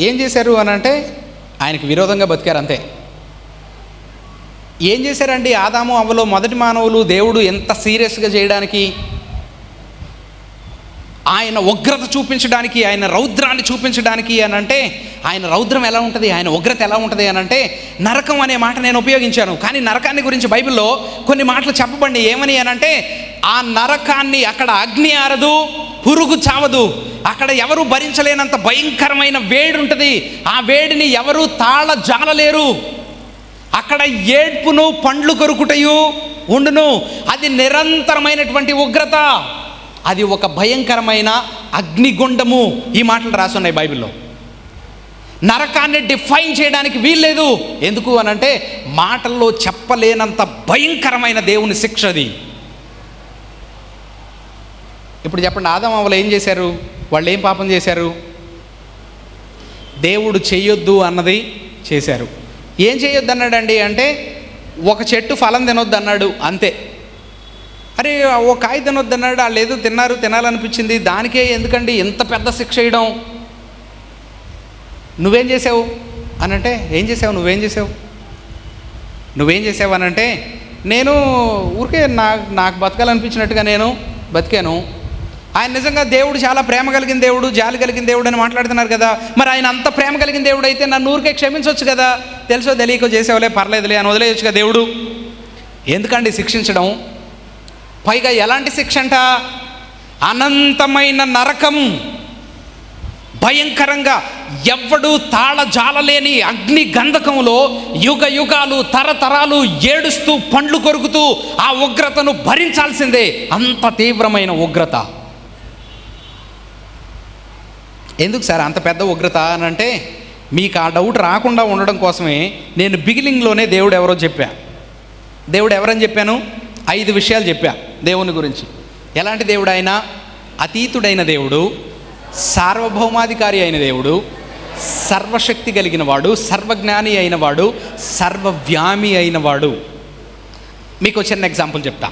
ఏం చేశారు అని అంటే ఆయనకి విరోధంగా బతికారు అంతే. ఏం చేశారండి? ఆదాము అవ్వలో మొదటి మానవులు దేవుడు ఎంత సీరియస్గా చేయడానికి ఆయన ఉగ్రత చూపించడానికి ఆయన రౌద్రాన్ని చూపించడానికి అని అంటే ఆయన రౌద్రం ఎలా ఉంటుంది? ఆయన ఉగ్రత ఎలా ఉంటుంది అని అంటే నరకం అనే మాట నేను ఉపయోగించాను. కానీ నరకాన్ని గురించి బైబిల్లో కొన్ని మాటలు చెప్పబండి ఏమని అని అంటే ఆ నరకాన్ని అక్కడ అగ్ని ఆరదు పురుగు చావదు. అక్కడ ఎవరు భరించలేనంత భయంకరమైన వేడి ఉంటుంది ఆ వేడిని ఎవరు తాళ జాలలేరు. అక్కడ ఏడ్పును పండ్లు కొరుకుటయు ఉండును. అది నిరంతరమైనటువంటి ఉగ్రత. అది ఒక భయంకరమైన అగ్నిగుండము ఈ మాటలు రాసున్నాయి బైబిల్లో. నరకాన్ని డిఫైన్ చేయడానికి వీల్లేదు. ఎందుకు అని అంటే మాటల్లో చెప్పలేనంత భయంకరమైన దేవుని శిక్ష అది. ఇప్పుడు చెప్పండి ఆదం ఏం చేశారు? వాళ్ళు ఏం పాపం చేశారు? దేవుడు చేయొద్దు అన్నది చేశారు. ఏం చేయొద్దు అన్నాడండి అంటే ఒక చెట్టు ఫలం తినొద్దు అన్నాడు అంతే. అరే ఓ కాయ తినొద్దు అన్నాడు వాళ్ళు ఏదో తిన్నారు తినాలనిపించింది దానికే ఎందుకండి ఇంత పెద్ద శిక్ష వేయడం నువ్వేం చేసావు అనంటే ఏం చేసావు నువ్వేం చేసావు నువ్వేం చేసావు అనంటే నేను ఊరికే నాకు నాకు బతకాలనిపించినట్టుగా నేను బతికాను. ఆయన నిజంగా దేవుడు చాలా ప్రేమ కలిగిన దేవుడు జాలి కలిగిన దేవుడు అని మాట్లాడుతున్నారు కదా. మరి ఆయన అంత ప్రేమ కలిగిన దేవుడు అయితే నన్ను ఊరికే క్షమించవచ్చు కదా. తెలుసో తెలియకో చేసేవాలే పర్లేదులే అని వదిలేయచ్చు కదా దేవుడు. ఎందుకండి శిక్షించడం? పైగా ఎలాంటి శిక్ష అంట? అనంతమైన నరకం. భయంకరంగా ఎవ్వడూ తాళ జాలలేని అగ్ని గంధకంలో యుగ యుగాలు తరతరాలు ఏడుస్తూ పండ్లు కొరుకుతూ ఆ ఉగ్రతను భరించాల్సిందే. అంత తీవ్రమైన ఉగ్రత. ఎందుకు సార్ అంత పెద్ద ఉగ్రత అని అంటే మీకు ఆ డౌట్ రాకుండా ఉండడం కోసమే నేను బిగినింగ్లోనే దేవుడు ఎవరో చెప్పా. దేవుడు ఎవరని చెప్పాను? ఐదు విషయాలు చెప్పా దేవుని గురించి. ఎలాంటి దేవుడు ఆయన? అతీతుడైన దేవుడు సార్వభౌమాధికారి అయిన దేవుడు సర్వశక్తి కలిగిన వాడు సర్వజ్ఞాని అయిన వాడు సర్వవ్యామి అయిన వాడు. మీకు చిన్న ఎగ్జాంపుల్ చెప్తా.